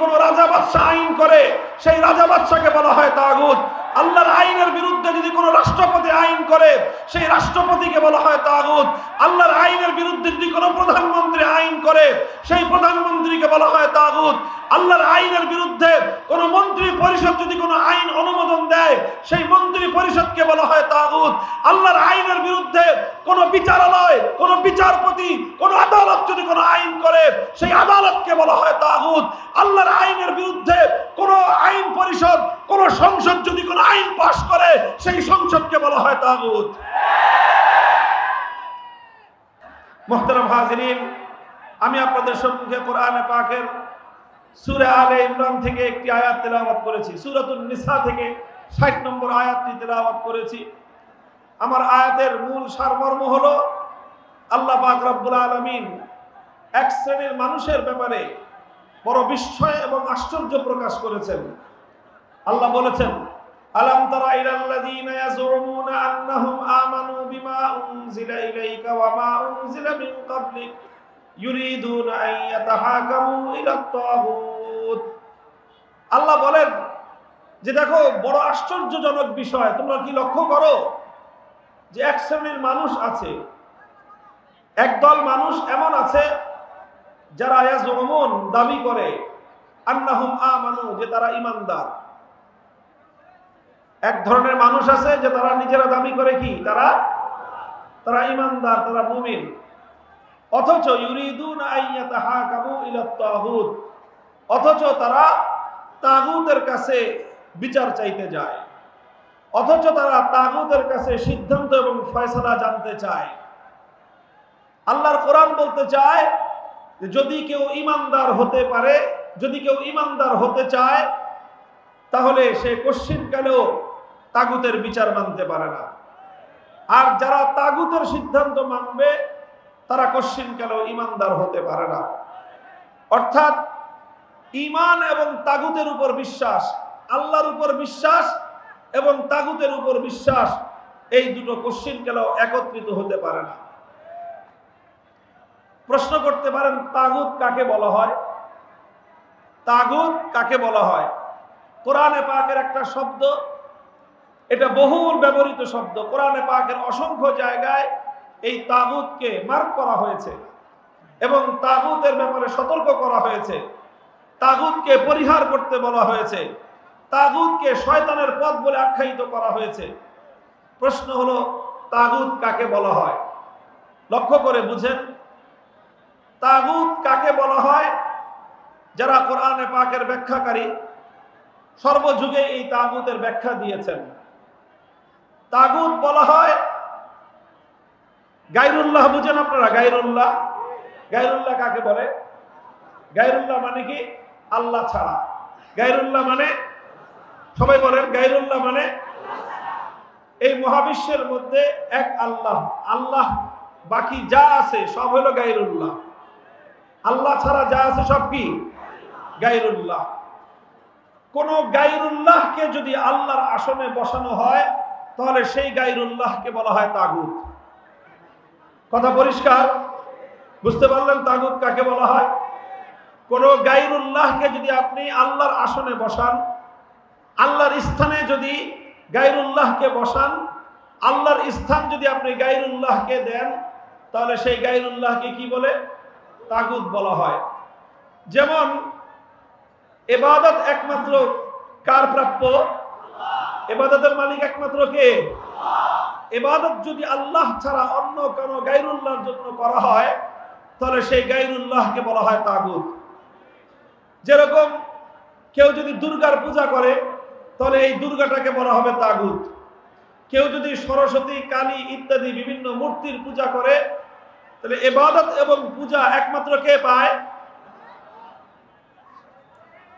কোনো রাজা বাদশাহ আইন করে সেই রাজা বাদশাকে বলা হয় তাগুত। আল্লাহর আইনের বিরুদ্ধে যদি কোনো রাষ্ট্রপতি আইন করে, সেই রাষ্ট্রপতিকে বলা হয় তাগুত। আল্লাহর আইনের বিরুদ্ধে যদি কোনো প্রধানমন্ত্রী আইন করে, সেই প্রধানমন্ত্রীকে বলা হয় তাগুত। আল্লাহর আইনের বিরুদ্ধে কোনো মন্ত্রী পরিষদ যদি কোনো আইন অনুমোদন দেয়, সেই মন্ত্রী পরিষদকে বলা হয় তাগুত। আল্লাহর আইনের বিরুদ্ধে কোনো বিচারালয়, কোনো বিচারপতি, কোনো আদালত যদি কোনো আইন করে, সেই আদালতকে বলা হয় তাগুত। আল্লাহর আইনের বিরুদ্ধে কোনো আইন পরিষদ কোনো সংসদ যদি কোনো আইন পাশ করে, সেই সংসদকে বলা হয় তাগুত। মোহতারাম হাজিরিন, আমি আপনাদের সম্মুখে কোরআনে পাকের সুরে আলে ইমরান থেকে একটি আয়াত তেলাওয়াত করেছি। সুরাতুল নিসা থেকে ষাট নম্বর আয়াতটি তেলাওয়াত করেছি। আমার আয়াতের মূল সারমর্ম হলো, আল্লাহ পাক রব্বুল আলমিন এক শ্রেণির মানুষের ব্যাপারে বড় বিস্ময় এবং আশ্চর্য প্রকাশ করেছেন। আল্লাহ বলেছেন, আলাম তারা ইলাল্লাযীনা ইয়াজুমুনা আন্নাহুম আমানু বিমা উনজিলা ইলাইকা ওয়া মা উনজিলা মিন ক্বাবলিক ইউরিদুনা আন ইয়াতাহাকামু ইলা তাগুত আল্লাহ বলেন যে, দেখো, বড় আশ্চর্যজনক বিষয়, তোমরা কি লক্ষ্য করো যে, এক শ্রেণির মানুষ আছে একদল মানুষ এমন আছে যারা ইয়াজুমুন দাবি করে, আন্নাহুম আমানু, যে তারা ইমানদার। এক ধরনের মানুষ আছে যে তারা নিজেরা দাবি করে কি? তারা তারা ইমানদার, তারা মুমিন। অথচ অথচ তারা তাগুতের কাছে বিচার চাইতে যায়। অথচ তারা তাগুতের কাছে সিদ্ধান্ত এবং ফয়সালা জানতে চায়। আল্লাহর কোরআন বলতে চায় যদি কেউ ইমানদার হতে পারে, যদি কেউ ইমানদার হতে চায়, তাহলে সে কশ্চিনকালেও তাগুতের বিচার মানতে পারে না। আর যারা তাগুতের সিদ্ধান্ত মানবে, তারা কশ্চিনকালেও ইমানদার হতে পারে না? অর্থাৎ ইমান এবং তাগুতের উপর বিশ্বাস, আল্লাহর উপর বিশ্বাস এবং তাগুতের উপর বিশ্বাস, এই দুটো কশ্চিনকালেও একত্রিত হতে পারে না? প্রশ্ন করতে পারেন, তাগুত কাকে বলা হয়? তাগুত কাকে বলা হয়? কোরআনে পাকের একটা শব্দ এটা বহুল ব্যবহৃত শব্দ। কোরআনে পাকের অসংখ্য জায়গায় এই তাগুতকে মার্ক করা হয়েছে এবং তাগুতের ব্যাপারে সতর্ক করা হয়েছে। তাগুতকে পরিহার করতে বলা হয়েছে। তাগুতকে শয়তানের পথ বলে আখ্যায়িত করা হয়েছে। প্রশ্ন হলো, তাগুত কাকে বলা হয়? লক্ষ্য করে বুঝেন। তাগুত কাকে বলা হয়? যারা কোরআনে পাকের ব্যাখ্যাকারী, সর্বযুগে এই তাগুতের ব্যাখ্যা দিয়েছেন। তাগুত বলা হয়। গাইরুল্লাহ বুঝেন আপনারা? গাইরুল্লাহ গাইরুল্লাহ কাকে বলে? গাইরুল্লাহ মানে কি? আল্লাহ ছাড়া। গাইরুল্লাহ মানে? সবাই বলেন গাইরুল্লাহ মানে? এই মহাবিশ্বের মধ্যে এক আল্লাহ। আল্লাহ বাকি যা আছে সব হলো গাইরুল্লাহ আল্লাহ ছাড়া যা আছে সব কি? গাইরুল্লাহ কোন গাইরুল্লাহকে যদি আল্লাহর আসনে বসানো হয় তাহলে সেই গাইরুল্লাহকে বলা হয় তাগুত। কথা পরিষ্কার? বুঝতে পারলেন তাগুত কাকে বলা হয়? কোন গাইরুল্লাহকে যদি আপনি আল্লাহর আসনে বসান, আল্লাহর স্থানে যদি গাইরুল্লাহকে বসান, আল্লাহর স্থান যদি আপনি গাইরুল্লাহকে দেন, তাহলে সেই গাইরুল্লাহকে কি বলে? তাগুত বলা হয়। যেমন এবাদত একমাত্র কার প্রাপ্য? এবাদতের মালিক একমাত্র কে? এবাদত যদি আল্লাহ ছাড়া অন্য কোনো গাইরুল্লাহর জন্য করা হয়, তাহলে সেই গাইরুল্লাহকে বলা হয় তাগুত। যেরকম কেউ যদি দুর্গার পূজা করে, তাহলে এই দুর্গাটাকে বলা হবে তাগুত। কেউ যদি সরস্বতী, কালী ইত্যাদি বিভিন্ন মূর্তির পূজা করে, তাহলে এবাদত এবং পূজা একমাত্র কে পায়?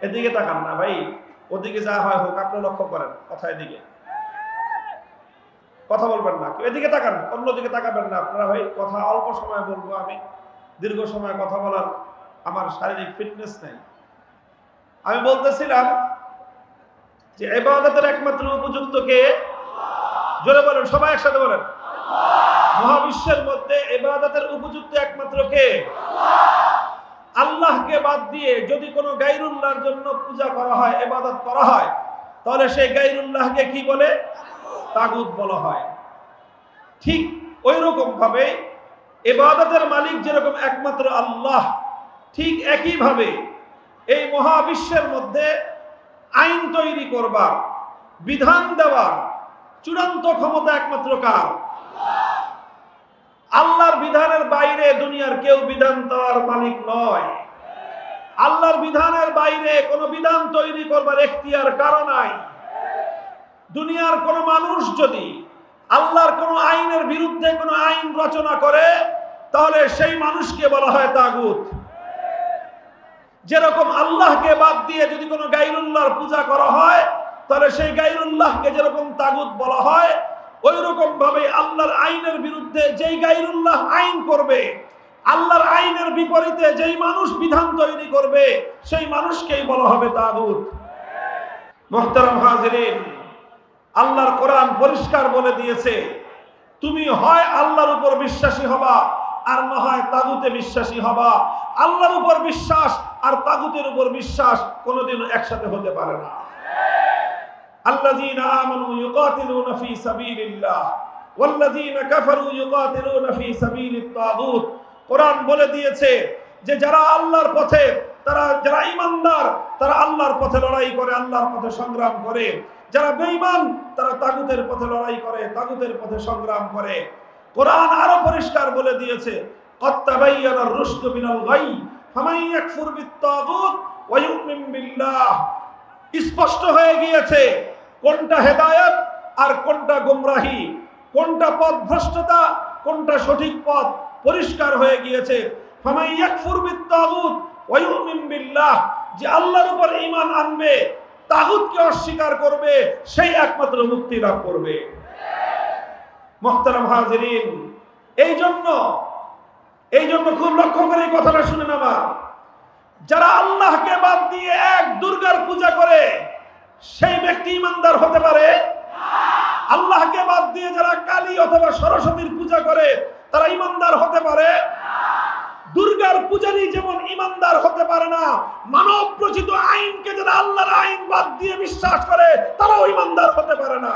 এদিকে তাকান না ভাই। ওদিকে যা হয় হোক, আপনি লক্ষ্য করেন কথা এদিকে কথা বলবেন না এদিকে তাকান, অন্যদিকে তাকাবেন না। আপনারা ভাই, কথা অল্প সময় বলব আমি, দীর্ঘ সময় কথা বলার আমার শারীরিক ফিটনেস নেই। আমি বলতেছিলাম যে এবাদতের একমাত্র উপযুক্ত কে? জোরে বলেন, সবাই একসাথে বলেন। মহাবিশ্বের মধ্যে এবাদতের উপযুক্ত একমাত্র কে? আল্লাহকে বাদ দিয়ে যদি কোনো গাইরুল্লাহর জন্য পূজা করা হয় এবাদত করা হয়, তাহলে সেই গাইরুল্লাহকে কি বলে? তাগুত বলা হয়। ঠিক ওই রকম ভাবে এবাদতের মালিক যেরকম একমাত্র আল্লাহ, ঠিক একইভাবে এই মহাবিশ্বের মধ্যে আইন তৈরি করবার, বিধান দেওয়ার চূড়ান্ত ক্ষমতা একমাত্র কার? বিধানের বাইরে দুনিয়ার কেউ বিধান দেওয়ার মালিক নয়। আল্লাহর বিধানের বাইরে কোনো বিধান তৈরি করবার এখতিয়ার কারও নাই। দুনিয়ার কোন মানুষ যদি আল্লাহর কোন আইনের বিরুদ্ধে কোনো আইন রচনা করে, তাহলে সেই মানুষকে বলা হয় তাগুত। যেরকম আল্লাহকে বাদ দিয়ে যদি কোনো গাইরুল্লাহর পূজা করা হয়, তাহলে সেই গাইরুল্লাহকে যেরকম তাগুত বলা হয় ওই রকম ভাবে আল্লাহর আইনের বিরুদ্ধে যেই গাইরুল্লাহ আইন করবে, আল্লাহর আইনের বিপরীতে যেই মানুষ বিধান তৈরি করবে, সেই মানুষকেই বলা হবে তাগুত। মোহতারাম হাজিরিন, আল্লাহর কোরআন পরিষ্কার বলে দিয়েছে, তুমি হয় আল্লাহর উপর বিশ্বাসী হবা আর না হয় তাগুতে বিশ্বাসী হবা। আল্লাহর উপর বিশ্বাস আর তাগুতের উপর বিশ্বাস কোনোদিন একসাথে হতে পারে না। الذين آمنوا يقاتلون في سبيل الله والذين كفروا يقاتلون في سبيل الطاغوت কোরআন বলে দিয়েছে যে যারা আল্লাহর পথে তারা যারা ইমানদার তারা আল্লাহর পথে লড়াই করে আল্লাহর পথে সংগ্রাম করে যারা বেঈমান তারা তাগুতের পথে লড়াই করে তাগুতের পথে সংগ্রাম করে কোরআন আরো পরিষ্কার বলে দিয়েছে কত্তাবাইয়ানার রুশদু মিনাল গাই ফামান ইয়াকফুর বিত্তাগুত ওয়া ইউমিন বিল্লাহ স্পষ্ট হয়ে গিয়েছে কোনটা হেদায়ত আর কোনটা গুমরাহি? কোনটা পথ ভ্রষ্টতা, কোনটা সঠিক পথ পরিষ্কার হয়ে গিয়েছে? যে আল্লাহর উপর ঈমান আনবে, তাগুতকে অস্বীকার করবে, সেই একমাত্র মুক্তি লাভ করবে। মোহতারাম হাজিরিন এই জন্য এই জন্য খুব লক্ষ্য করে এই কথাটা শুনে নেবা যারা আল্লাহকে বাদ দিয়ে এক দুর্গার পূজা করে সেই ব্যক্তি ইমানদার হতে পারে? আল্লাহকে বাদ দিয়ে যারা কালী অথবা সরস্বতীর পূজা করে, তারা ইমানদার হতে পারে? দুর্গার পূজারী যেমন ইমানদার হতে পারে না, মানব রচিত আইনকে যারা আল্লাহর আইন বাদ দিয়ে বিশ্বাস করে, তারাও ইমানদার হতে পারে না।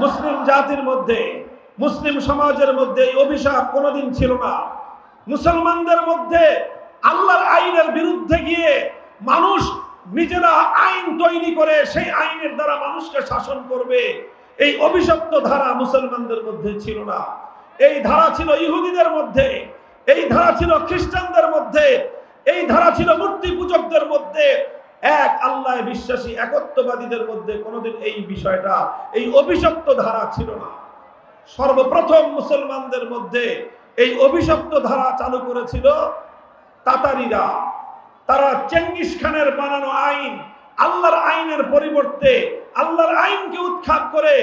মুসলিম জাতির মধ্যে, মুসলিম সমাজের মধ্যে এই অভিশাপ কোনোদিন ছিল না। মুসলমানদের মধ্যে আল্লাহর আইনের বিরুদ্ধে গিয়ে মানুষ নিজেরা আইন তৈরি করে সেই আইনের দ্বারা মানুষকে শাসন করবে, এই অভিশপ্ত ধারা মুসলমানদের মধ্যে ছিল না। এই ধারা ছিল ইহুদিদের মধ্যে, এই ধারা ছিল খ্রিস্টানদের মধ্যে, এই ধারা ছিল মূর্তি পূজকদের মধ্যে এক আল্লাহ বিশ্বাসী একত্ববাদীদের মধ্যে কোনোদিন এই বিষয়টা, এই অভিশপ্ত ধারা ছিল না। সর্বপ্রথম মুসলমানদের মধ্যে এই অভিশপ্ত ধারা চালু করেছিল তাতারিরা। তারা চেঙ্গিস খানের বানানো আইন, আল্লাহর আইনের পরিবর্তে আল্লাহর আইনকে উৎখাত করে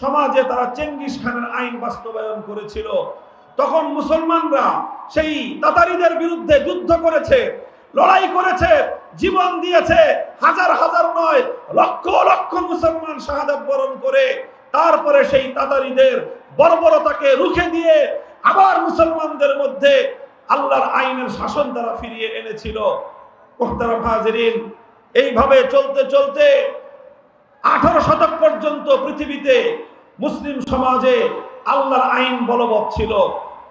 সমাজে তারা চেঙ্গিস খানের আইন বাস্তবায়ন করেছিল। তখন মুসলমানরা সেই তাতারিদের বিরুদ্ধে যুদ্ধ করেছে, লড়াই করেছে জীবন দিয়েছে হাজার হাজার নয়, লক্ষ লক্ষ মুসলমান শাহাদাত বরণ করে, তারপরে সেই তাতারিদের বর্বরতাকে রুখে দিয়ে আবার মুসলমানদের মধ্যে আল্লাহর আইনের শাসন তারা ফিরিয়ে এনেছিল। হাজিরিন, এইভাবে চলতে চলতে আঠারো শতক পর্যন্ত পৃথিবীতে মুসলিম সমাজে আল্লাহর আইন বলবৎ ছিল।